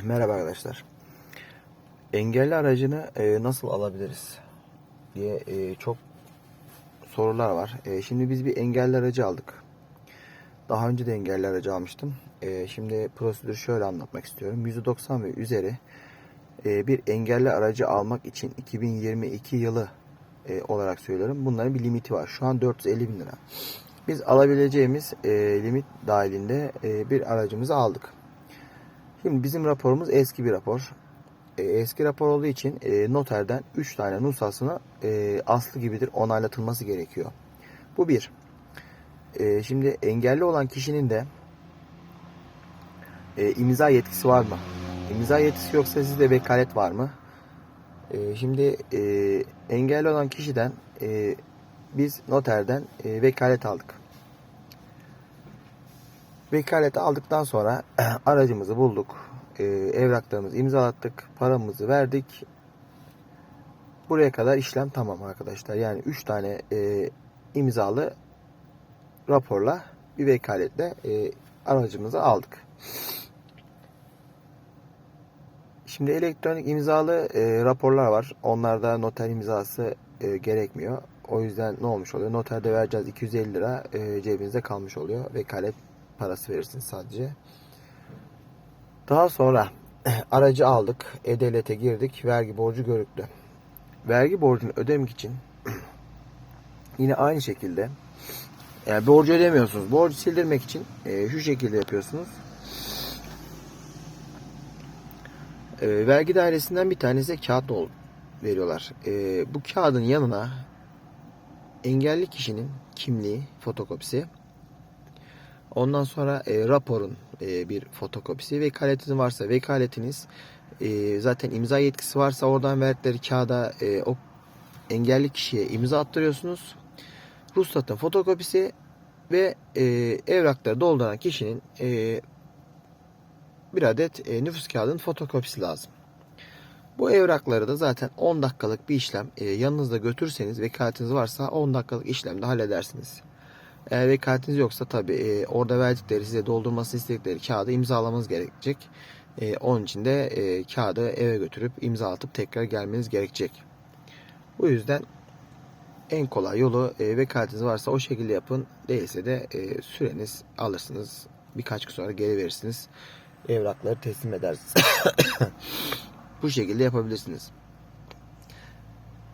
Merhaba arkadaşlar. Engelli aracını e, nasıl alabiliriz diye e, çok sorular var. E, şimdi biz bir engelli aracı aldık. Daha önce de engelli aracı almıştım. E, şimdi prosedürü şöyle anlatmak istiyorum. %90 ve üzeri e, bir engelli aracı almak için 2022 yılı e, olarak söylüyorum. Bunların bir limiti var. Şu an 450 bin lira. Biz alabileceğimiz e, limit dahilinde e, bir aracımızı aldık. Şimdi bizim raporumuz eski bir rapor. E, eski rapor olduğu için e, noterden 3 tane nusasını e, aslı gibidir onaylatılması gerekiyor. Bu bir. Şimdi engelli olan kişinin de e, imza yetkisi var mı? İmza yetkisi yoksa sizde vekalet var mı? Şimdi engelli olan kişiden biz noterden e, vekalet aldık. Vekaleti aldıktan sonra aracımızı bulduk. E, evraklarımızı imzalattık. Paramızı verdik. Buraya kadar işlem tamam arkadaşlar. Yani 3 tane e, imzalı raporla bir vekaletle e, aracımızı aldık. Şimdi elektronik imzalı e, raporlar var. Onlarda noter imzası e, gerekmiyor. O yüzden ne olmuş oluyor? Noterde vereceğiz 250 lira e, cebinizde kalmış oluyor. Vekalet parası verirsiniz sadece. Daha sonra aracı aldık. E-Devlet'e girdik. Vergi borcu görüktü. Vergi borcunu ödemek için yine aynı şekilde yani borcu ödemiyorsunuz. Borcu sildirmek için e, şu şekilde yapıyorsunuz. E, vergi dairesinden bir tanesi kağıt ol- veriyorlar. E, bu kağıdın yanına engelli kişinin kimliği fotokopisi Ondan sonra e, raporun e, bir fotokopisi, vekaletiniz varsa vekaletiniz, e, zaten imza yetkisi varsa oradan verdikleri kağıda e, o engelli kişiye imza attırıyorsunuz. Ruhsatın fotokopisi ve e, evrakları dolduran kişinin e, bir adet e, nüfus kağıdının fotokopisi lazım. Bu evrakları da zaten 10 dakikalık bir işlem e, yanınızda götürseniz vekaletiniz varsa 10 dakikalık işlemde halledersiniz. Eğer vekaletiniz yoksa tabi e, orada verdikleri size doldurmasını istedikleri kağıdı imzalamanız gerekecek. E, onun için de e, kağıdı eve götürüp imza atıp tekrar gelmeniz gerekecek. Bu yüzden en kolay yolu e, vekaletiniz varsa o şekilde yapın. Değilse de e, süreniz alırsınız. Birkaç gün sonra geri verirsiniz. Evrakları teslim edersiniz. Bu şekilde yapabilirsiniz.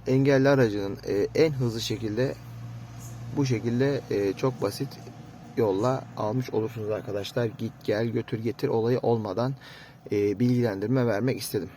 Engelli aracının e, en hızlı şekilde bu şekilde e, çok basit yolla almış olursunuz arkadaşlar. Git gel götür getir olayı olmadan e, bilgilendirme vermek istedim.